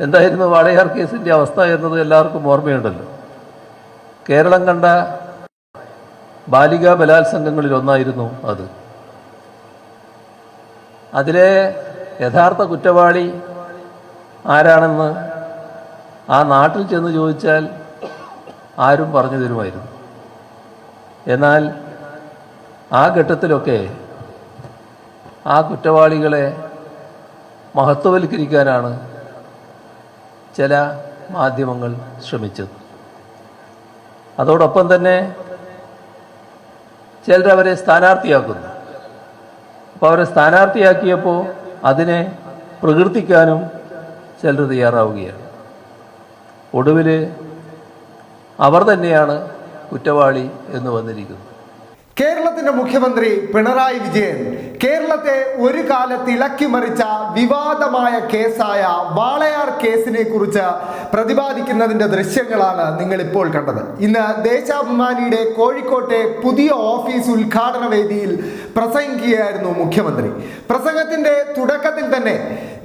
എന്തായിരുന്നു വാളയാർ കേസിന്റെ അവസ്ഥ എന്നത് എല്ലാവർക്കും ഓർമ്മയുണ്ടല്ലോ. കേരളം കണ്ട ബാലികാ ബലാത്സംഗങ്ങളിൽ ഒന്നായിരുന്നു അത്. അതിലെ യഥാർത്ഥ കുറ്റവാളി ആരാണെന്ന് ആ നാട്ടിൽ ചെന്ന് ചോദിച്ചാൽ ആരും പറഞ്ഞു തരുമായിരുന്നു. എന്നാൽ ആ ഘട്ടത്തിലൊക്കെ ആ കുറ്റവാളികളെ മഹത്വവൽക്കരിക്കാനാണ് ചില മാധ്യമങ്ങൾ ശ്രമിച്ചത്. അതോടൊപ്പം തന്നെ ചിലരവരെ സ്ഥാനാർത്ഥിയാക്കുന്നു. അപ്പോൾ അവരെ സ്ഥാനാർത്ഥിയാക്കിയപ്പോൾ അതിനെ പ്രകീർത്തിക്കാനും ചിലർ തയ്യാറാവുകയാണ്. ഒടുവിൽ അവർ തന്നെയാണ് കുറ്റവാളി എന്ന് വന്നിരിക്കുന്നത്. കേരളത്തിന്റെ മുഖ്യമന്ത്രി പിണറായി വിജയൻ കേരളത്തെ ഒരു കാലത്ത് ഇളക്കിമറിച്ച വിവാദമായ കേസായ വാളയാർ കേസിനെ കുറിച്ച് പ്രതിപാദിക്കുന്നതിന്റെ ദൃശ്യങ്ങളാണ് നിങ്ങൾ ഇപ്പോൾ കണ്ടത്. ഇന്ന് ദേശാഭിമാനിയുടെ കോഴിക്കോട്ടെ പുതിയ ഓഫീസ് ഉദ്ഘാടന വേദിയിൽ പ്രസംഗിക്കുകയായിരുന്നു മുഖ്യമന്ത്രി. പ്രസംഗത്തിന്റെ തുടക്കത്തിൽ തന്നെ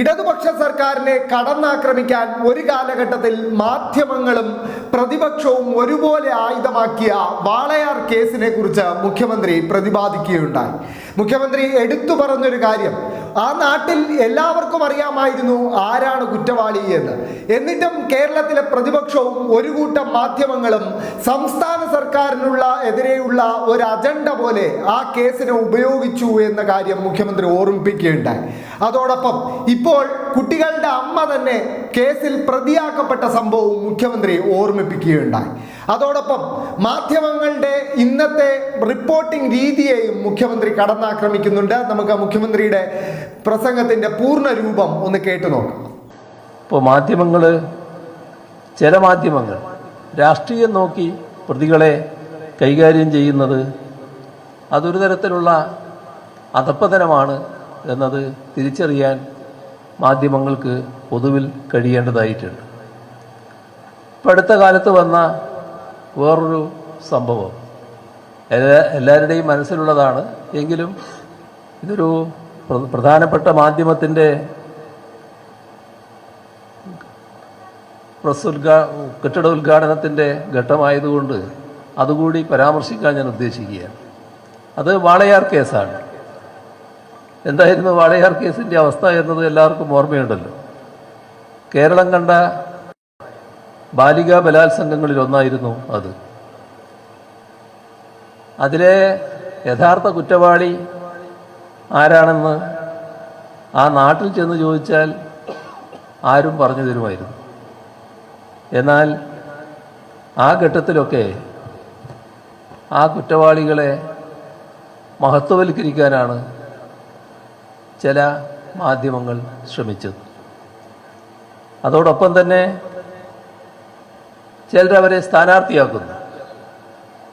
ഇടതുപക്ഷ സർക്കാരിനെ കടന്നാക്രമിക്കാൻ ഒരു കാലഘട്ടത്തിൽ മാധ്യമങ്ങളും പ്രതിപക്ഷവും ഒരുപോലെ ആയുധമാക്കിയ വാളയാർ കേസിനെ കുറിച്ച് മുഖ്യമന്ത്രി പ്രതിപാദിക്കുകയുണ്ടായി. മുഖ്യമന്ത്രി എടുത്തു പറഞ്ഞൊരു കാര്യം. ആ നാട്ടിൽ എല്ലാവർക്കും അറിയാമായിരുന്നു ആരാണ് കുറ്റവാളി എന്ന്. എന്നിട്ടും കേരളത്തിലെ പ്രതിപക്ഷവും ഒരു കൂട്ടം മാധ്യമങ്ങളും സംസ്ഥാന സർക്കാരിനുള്ള എതിരെയുള്ള ഒരു അജണ്ട പോലെ ആ കേസിനെ ഉപയോഗിച്ചു എന്ന കാര്യം മുഖ്യമന്ത്രി ഓർമ്മിപ്പിക്കുകയുണ്ടായി. അതോടൊപ്പം ഇപ്പോൾ കുട്ടികളുടെ അമ്മ തന്നെ കേസിൽ പ്രതിയാക്കപ്പെട്ട സംഭവവും മുഖ്യമന്ത്രി ഓർമ്മിപ്പിക്കുകയുണ്ടായി. അതോടൊപ്പം മാധ്യമങ്ങളുടെ ഇന്നത്തെ റിപ്പോർട്ടിംഗ് രീതിയെയും മുഖ്യമന്ത്രി കടന്നാക്രമിക്കുന്നുണ്ട്. നമുക്ക് മുഖ്യമന്ത്രിയുടെ പ്രസംഗത്തിന്റെ പൂർണ രൂപം ഒന്ന് കേട്ടു നോക്കാം. ഇപ്പോൾ മാധ്യമങ്ങൾ ചില മാധ്യമങ്ങൾ രാഷ്ട്രീയം നോക്കി പ്രതികളെ കൈകാര്യം ചെയ്യുന്നത് അതൊരു തരത്തിലുള്ള അധപ്പതനമാണ് എന്നത് തിരിച്ചറിയാൻ മാധ്യമങ്ങൾക്ക് പൊതുവിൽ കഴിയേണ്ടതായിട്ടുണ്ട്. ഇപ്പം അടുത്ത കാലത്ത് വന്ന വേറൊരു സംഭവം. എല്ലാ എല്ലാവരുടെയും മനസ്സിലുള്ളതാണ്. എങ്കിലും ഇതൊരു പ്ര- പ്രധാനപ്പെട്ട മാധ്യമത്തിന്റെ പ്രസ് ഉദ്ഘാ കെട്ടിട ഉദ്ഘാടനത്തിന്റെ ഘട്ടമായതുകൊണ്ട് അതുകൂടി പരാമർശിക്കാൻ ഞാൻ ഉദ്ദേശിക്കുകയാണ്. അത് വാളയാർ കേസാണ്. എന്തായിരുന്നു വാളയാർ കേസിന്റെ അവസ്ഥ എന്നത് എല്ലാവർക്കും ഓർമ്മയുണ്ടല്ലോ. കേരളം കണ്ട ബാലികാ ബലാത്സംഗങ്ങളിൽ ഒന്നായിരുന്നു അത്. അതിലെ യഥാർത്ഥ കുറ്റവാളി ആരാണെന്ന് ആ നാട്ടിൽ ചെന്ന് ചോദിച്ചാൽ ആരും പറഞ്ഞു തരുമായിരുന്നു. എന്നാൽ ആ ഘട്ടത്തിലൊക്കെ ആ കുറ്റവാളികളെ മഹത്വവൽക്കരിക്കാനാണ് ചില മാധ്യമങ്ങൾ ശ്രമിച്ചത്. അതോടൊപ്പം തന്നെ ചിലരവരെ സ്ഥാനാർത്ഥിയാക്കുന്നു.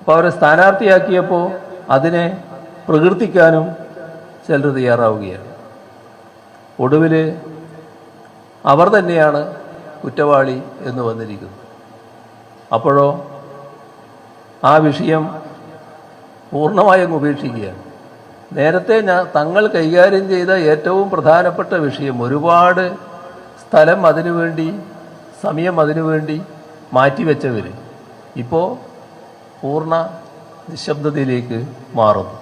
അപ്പോൾ അവരെ സ്ഥാനാർത്ഥിയാക്കിയപ്പോൾ അതിനെ പ്രകീർത്തിക്കാനും ചിലർ തയ്യാറാവുകയാണ്. ഒടുവിൽ അവർ തന്നെയാണ് കുറ്റവാളി എന്ന് വന്നിരിക്കുന്നത്. അപ്പോഴോ ആ വിഷയം പൂർണമായും ഉപേക്ഷിക്കുകയാണ്. നേരത്തെ ഞാൻ തങ്ങൾ കൈകാര്യം ചെയ്ത ഏറ്റവും പ്രധാനപ്പെട്ട വിഷയം ഒരുപാട് സ്ഥലം അതിനുവേണ്ടി സമയം അതിനുവേണ്ടി മാറ്റിവെച്ചവർ ഇപ്പോൾ പൂർണ നിശബ്ദതയിലേക്ക് മാറുന്നു.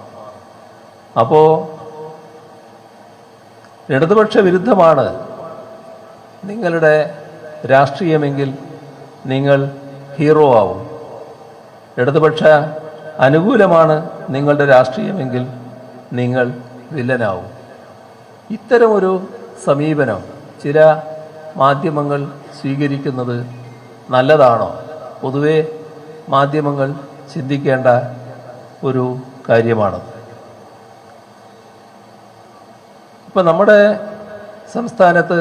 അപ്പോൾ ഇടതുപക്ഷ വിരുദ്ധമാണ് നിങ്ങളുടെ രാഷ്ട്രീയമെങ്കിൽ നിങ്ങൾ ഹീറോ ആവും. ഇടതുപക്ഷ അനുകൂലമാണ് നിങ്ങളുടെ രാഷ്ട്രീയമെങ്കിൽ നിങ്ങൾ വില്ലനാവും. ഇത്തരമൊരു സമീപനം ചില മാധ്യമങ്ങൾ സ്വീകരിക്കുന്നത് നല്ലതാണോ? പൊതുവെ മാധ്യമങ്ങൾ ചിന്തിക്കേണ്ട ഒരു കാര്യമാണ്. ഇപ്പം നമ്മുടെ സംസ്ഥാനത്ത്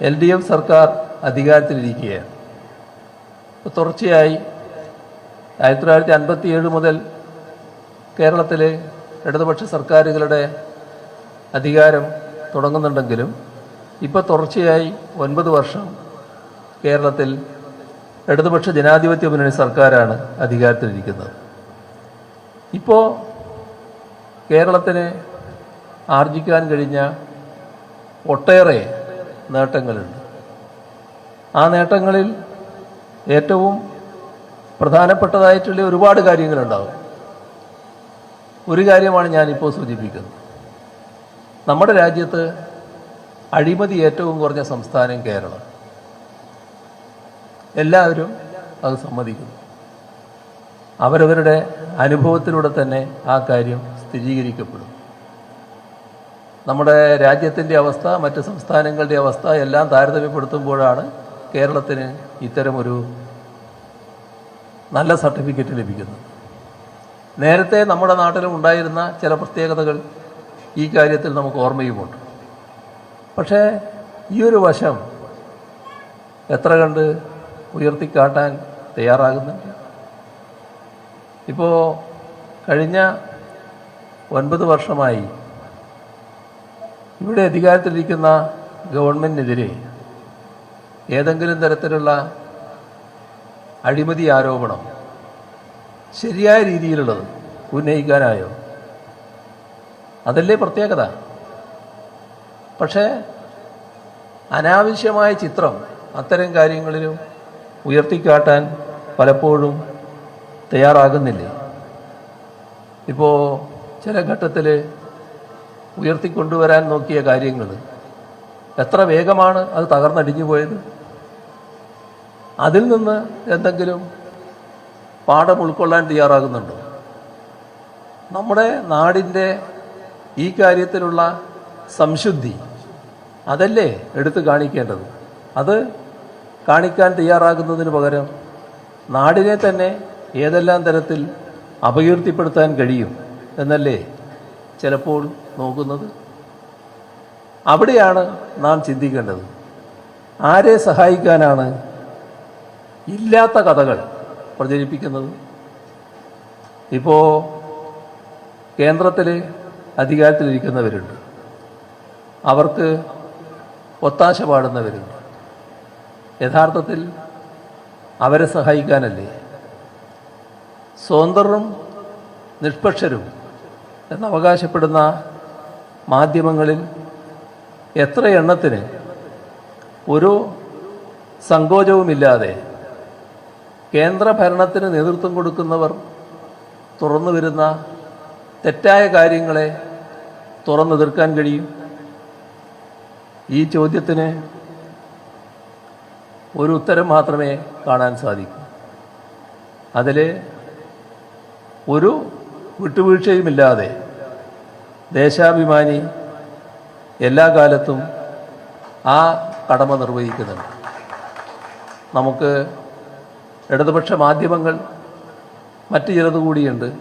എൽ ഡി എഫ് സർക്കാർ അധികാരത്തിലിരിക്കുകയാണ്. ഇപ്പോൾ തുടർച്ചയായി ആയിരത്തി തൊള്ളായിരത്തി അൻപത്തി ഏഴ് മുതൽ കേരളത്തിലെ ഇടതുപക്ഷ സർക്കാരുകളുടെ അധികാരം തുടങ്ങുന്നുണ്ടെങ്കിലും ഇപ്പോൾ തുടർച്ചയായി ഒൻപത് വർഷം കേരളത്തിൽ ഇടതുപക്ഷ ജനാധിപത്യ മുന്നണി സർക്കാരാണ് അധികാരത്തിലിരിക്കുന്നത്. ഇപ്പോൾ കേരളത്തിന് ആർജിക്കാൻ കഴിഞ്ഞ ഒട്ടേറെ നേട്ടങ്ങളുണ്ട്. ആ നേട്ടങ്ങളിൽ ഏറ്റവും പ്രധാനപ്പെട്ടതായിട്ടുള്ള ഒരുപാട് കാര്യങ്ങളുണ്ടാവും. ഒരു കാര്യമാണ് ഞാനിപ്പോൾ സൂചിപ്പിക്കുന്നത്. നമ്മുടെ രാജ്യത്ത് അഴിമതി ഏറ്റവും കുറഞ്ഞ സംസ്ഥാനം കേരളം. എല്ലാവരും അത് സമ്മതിക്കുന്നു. അവരവരുടെ അനുഭവത്തിലൂടെ തന്നെ ആ കാര്യം സ്ഥിരീകരിക്കപ്പെടും. നമ്മുടെ രാജ്യത്തിന്റെ അവസ്ഥ മറ്റ് സംസ്ഥാനങ്ങളുടെ അവസ്ഥ എല്ലാം താരതമ്യപ്പെടുത്തുമ്പോഴാണ് കേരളത്തിന് ഇത്തരമൊരു നല്ല സർട്ടിഫിക്കറ്റ് ലഭിക്കുന്നത്. നേരത്തെ നമ്മുടെ നാട്ടിലും ഉണ്ടായിരുന്ന ചില പ്രത്യേകതകൾ ഈ കാര്യത്തിൽ നമുക്ക് ഓർമ്മയുമുണ്ട്. പക്ഷേ ഈ ഒരു വശം എത്ര കണ്ട് ഉയർത്തിക്കാട്ടാൻ തയ്യാറാകുന്നുണ്ട് ഇപ്പോൾ കഴിഞ്ഞ ഒൻപത് വർഷമായി ഇവിടെ അധികാരത്തിലിരിക്കുന്ന ഗവൺമെന്റിനെതിരെ ഏതെങ്കിലും തരത്തിലുള്ള അഴിമതി ആരോപണം ശരിയായ രീതിയിലുള്ളത് ഉന്നയിക്കാനായോ? അതല്ലേ പ്രത്യേകത? പക്ഷേ അനാവശ്യമായ ചിത്രം അത്തരം കാര്യങ്ങളിലും ഉയർത്തിക്കാട്ടാൻ പലപ്പോഴും തയ്യാറാകുന്നില്ലേ. ഇപ്പോൾ ചില ഘട്ടത്തിൽ ഉയർത്തിക്കൊണ്ടുവരാൻ നോക്കിയ കാര്യങ്ങൾ എത്ര വേഗമാണ് അത് തകർന്നടിഞ്ഞു പോയത്? അതിൽ നിന്ന് എന്തെങ്കിലും പാഠം ഉൾക്കൊള്ളാൻ തയ്യാറാകുന്നുണ്ടോ? നമ്മുടെ നാടിന്റെ ഈ കാര്യത്തിലുള്ള സംശുദ്ധി അതല്ലേ എടുത്തു കാണിക്കേണ്ടത്? അത് കാണിക്കാൻ തയ്യാറാകുന്നതിന് പകരം നാടിനെ തന്നെ ഏതെല്ലാം തരത്തിൽ അപകീർത്തിപ്പെടുത്താൻ കഴിയും എന്നല്ലേ ചിലപ്പോൾ നോക്കുന്നത്? അവിടെയാണ് നാം ചിന്തിക്കേണ്ടത്. ആരെ സഹായിക്കാനാണ് ഇല്ലാത്ത കഥകൾ പ്രചരിപ്പിക്കുന്നത്? ഇപ്പോൾ കേന്ദ്രത്തിൽ അധികാരത്തിലിരിക്കുന്നവരുണ്ട്. അവർക്ക് ഒത്താശ പാടുന്നവരുണ്ട്. യഥാർത്ഥത്തിൽ അവരെ സഹായിക്കാനല്ലേ? സ്വതന്ത്രരും നിഷ്പക്ഷരും എന്നവകാശപ്പെടുന്ന മാധ്യമങ്ങളിൽ എത്ര എണ്ണത്തിന് ഒരു സങ്കോചവുമില്ലാതെ കേന്ദ്ര ഭരണത്തിന് നേതൃത്വം കൊടുക്കുന്നവർ തുറന്നു വരുന്ന തെറ്റായ കാര്യങ്ങളെ തുറന്നെതിർക്കാൻ കഴിയും? ഈ ചോദ്യത്തിന് ഒരു ഉത്തരം മാത്രമേ കാണാൻ സാധിക്കൂ. അതിൽ ഒരു വിട്ടുവീഴ്ചയുമില്ലാതെ ദേശാഭിമാനി എല്ലാ കാലത്തും ആ കടമ നിർവഹിക്കുന്നുണ്ട്. നമുക്ക് ഇടതുപക്ഷ മാധ്യമങ്ങൾ മറ്റ് ചിലത് കൂടിയുണ്ട്.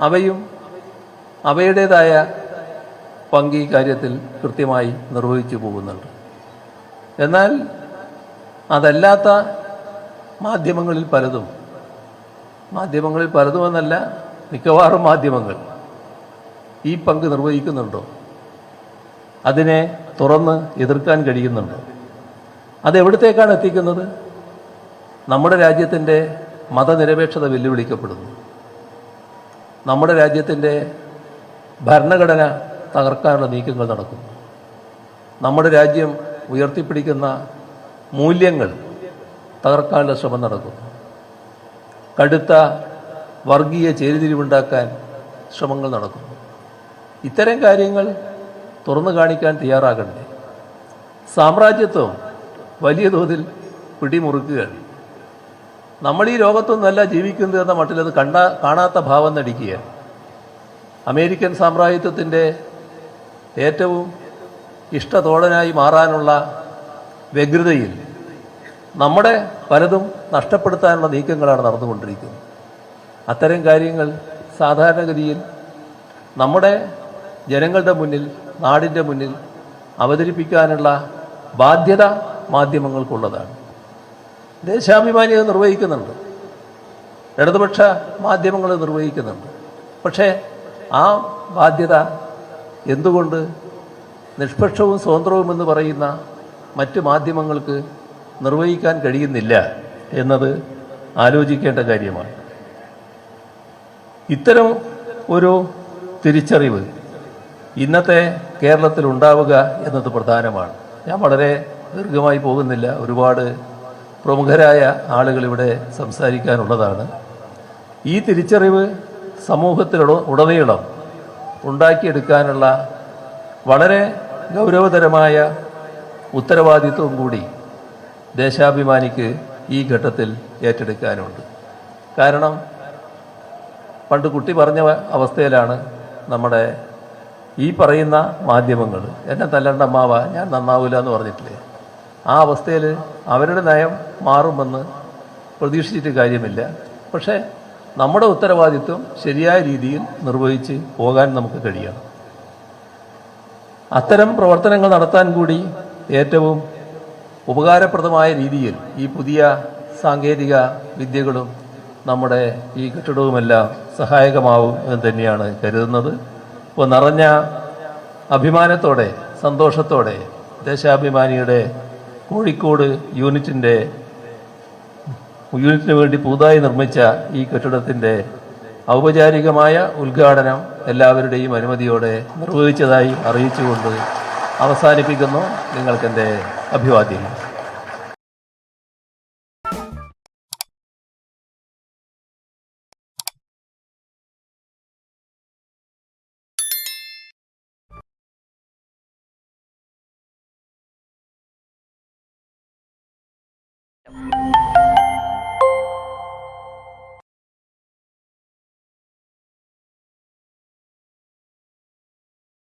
അവയും അവയുടേതായ പങ്ക് ഈ കാര്യത്തിൽ കൃത്യമായി നിർവഹിച്ചു പോകുന്നുണ്ട്. എന്നാൽ അതല്ലാത്ത മാധ്യമങ്ങളിൽ പലതും. മാധ്യമങ്ങളിൽ പലതും എന്നല്ല മിക്കവാറും മാധ്യമങ്ങൾ ഈ പങ്ക് നിർവഹിക്കുന്നുണ്ടോ? അതിനെ തുറന്ന് എതിർക്കാൻ കഴിയുന്നുണ്ടോ? അതെവിടത്തേക്കാണ് എത്തിക്കുന്നത്? നമ്മുടെ രാജ്യത്തിന്റെ മതനിരപേക്ഷത വെല്ലുവിളിക്കപ്പെടുന്നു. നമ്മുടെ രാജ്യത്തിന്റെ ഭരണഘടന തകർക്കാനുള്ള നീക്കങ്ങൾ നടക്കുന്നു. നമ്മുടെ രാജ്യം ഉയർത്തിപ്പിടിക്കുന്ന മൂല്യങ്ങൾ തകർക്കാനുള്ള ശ്രമം നടക്കുന്നു. കടുത്ത വർഗീയ ചേരിതിരിവുണ്ടാക്കാൻ ശ്രമങ്ങൾ നടക്കുന്നു. ഇത്തരം കാര്യങ്ങൾ തുറന്നു കാണിക്കാൻ തയ്യാറാകണ്ടേ? സാമ്രാജ്യത്വം വലിയ തോതിൽ പിടിമുറുക്കുകയാണ്. നമ്മൾ ഈ ലോകത്തൊന്നുമല്ല ജീവിക്കുന്നത് എന്ന മട്ടിൽ അത് കണ്ട കാണാത്ത ഭാവം നടിക്കുക അമേരിക്കൻ സാമ്രാജ്യത്വത്തിന്റെ ഏറ്റവും ഇഷ്ടതോടനായി മാറാനുള്ള വ്യഗ്രതയിൽ. നമ്മുടെ പലതും നഷ്ടപ്പെടുത്താനുള്ള നീക്കങ്ങളാണ് നടന്നുകൊണ്ടിരിക്കുന്നത്. അത്തരം കാര്യങ്ങൾ സാധാരണഗതിയിൽ നമ്മുടെ ജനങ്ങളുടെ മുന്നിൽ നാടിന്റെ മുന്നിൽ അവതരിപ്പിക്കാനുള്ള ബാധ്യത മാധ്യമങ്ങൾക്കുള്ളതാണ്. ദേശാഭിമാനി അത് നിർവഹിക്കുന്നുണ്ട്. ഇടതുപക്ഷ മാധ്യമങ്ങൾ നിർവഹിക്കുന്നുണ്ട്. പക്ഷേ ആ ബാധ്യത എന്തുകൊണ്ട് നിഷ്പക്ഷവും സ്വതന്ത്രവും എന്ന് പറയുന്ന മറ്റ് മാധ്യമങ്ങൾക്ക് നിർവഹിക്കാൻ കഴിയുന്നില്ല എന്നത് ആലോചിക്കേണ്ട കാര്യമാണ്. ഇത്തരം ഒരു തിരിച്ചറിവ് ഇന്നത്തെ കേരളത്തിൽ ഉണ്ടാവുക എന്നത് പ്രധാനമാണ്. ഞാൻ വളരെ ദീർഘമായി പോകുന്നില്ല. ഒരുപാട് പ്രമുഖരായ ആളുകൾ ഇവിടെ സംസാരിക്കാനുള്ളതാണ്. ഈ തിരിച്ചറിവ് സമൂഹത്തിലുട ഉടനീളം ഉണ്ടാക്കിയെടുക്കാനുള്ള വളരെ ഗൗരവതരമായ ഉത്തരവാദിത്വം കൂടി ദേശാഭിമാനിക്ക് ഈ ഘട്ടത്തിൽ ഏറ്റെടുക്കാനുണ്ട്. കാരണം പണ്ട് കുട്ടി പറഞ്ഞ അവസ്ഥയിലാണ് നമ്മുടെ ഈ പറയുന്ന മാധ്യമങ്ങൾ. എന്നെ തല്ലണ്ട അമ്മാവ ഞാൻ നന്നാവില്ല എന്ന് പറഞ്ഞിട്ടില്ലേ? ആ അവസ്ഥയിൽ അവരുടെ നയം മാറുമെന്ന് പ്രതീക്ഷിച്ചിട്ട് കാര്യമില്ല. പക്ഷേ നമ്മുടെ ഉത്തരവാദിത്വം ശരിയായ രീതിയിൽ നിർവഹിച്ച് പോകാൻ നമുക്ക് കഴിയണം. അത്തരം പ്രവർത്തനങ്ങൾ നടത്താൻ കൂടി ഏറ്റവും ഉപകാരപ്രദമായ രീതിയിൽ ഈ പുതിയ സാങ്കേതിക വിദ്യകളും നമ്മുടെ ഈ കെട്ടിടവുമെല്ലാം സഹായകമാവും എന്ന് തന്നെയാണ് കരുതുന്നത്. ഇപ്പോൾ നിറഞ്ഞ അഭിമാനത്തോടെ സന്തോഷത്തോടെ ദേശാഭിമാനിയുടെ കോഴിക്കോട് യൂണിറ്റിന്റെ യൂണിറ്റിന് വേണ്ടി പുതുതായി നിർമ്മിച്ച ഈ കെട്ടിടത്തിന്റെ ഔപചാരികമായ ഉദ്ഘാടനം എല്ലാവരുടെയും അനുമതിയോടെ നിർവഹിച്ചതായി അറിയിച്ചുകൊണ്ട് അവസാനിപ്പിക്കുന്നു. നിങ്ങൾക്കെന്റെ അഭിവാദ്യങ്ങൾ.